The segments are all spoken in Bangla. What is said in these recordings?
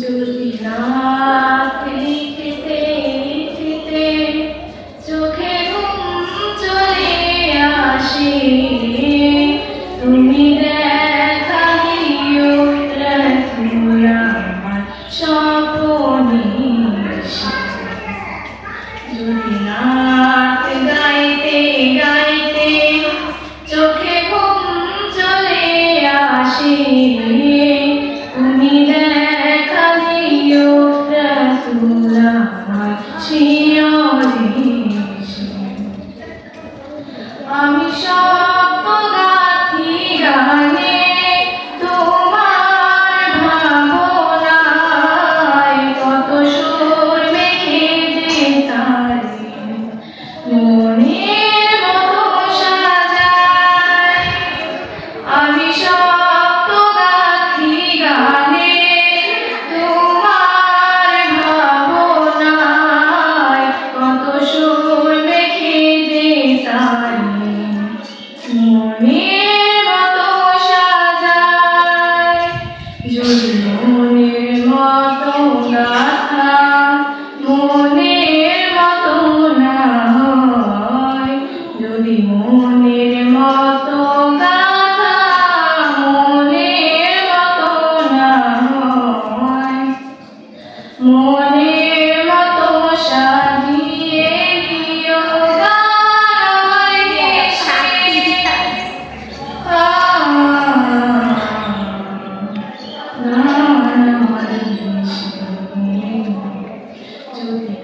যদি লিখিতে চোখে ঘুম চলে আসে তুমি দেখা দিও আমার স্বপনে গাইতে গাইতে যদি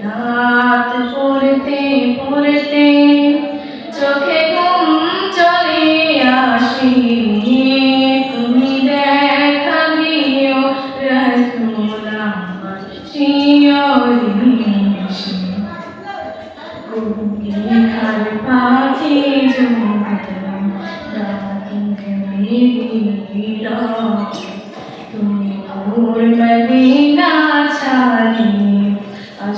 রাত পড়তে পড়তে চোখে ঘুম চলে আসে তুমি দেখা দিও রসুল শিয়রে পাখি জমলাম তুমি ভোর মদিনা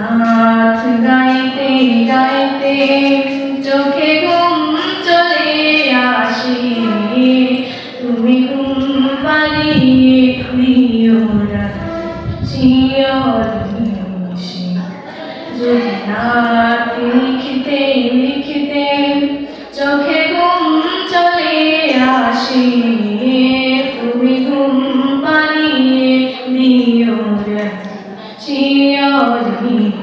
নাচ গাইতে গাইতে চোখে ঘুম চলে আসে। তুমি ঘুম পালিয়ে খুলিও শিয়সে যদি নাচ লিখতে লিখতে চোখে ঘুম চলে আসে, তুমি ঘুম পালিয়ে দিও চিরদিন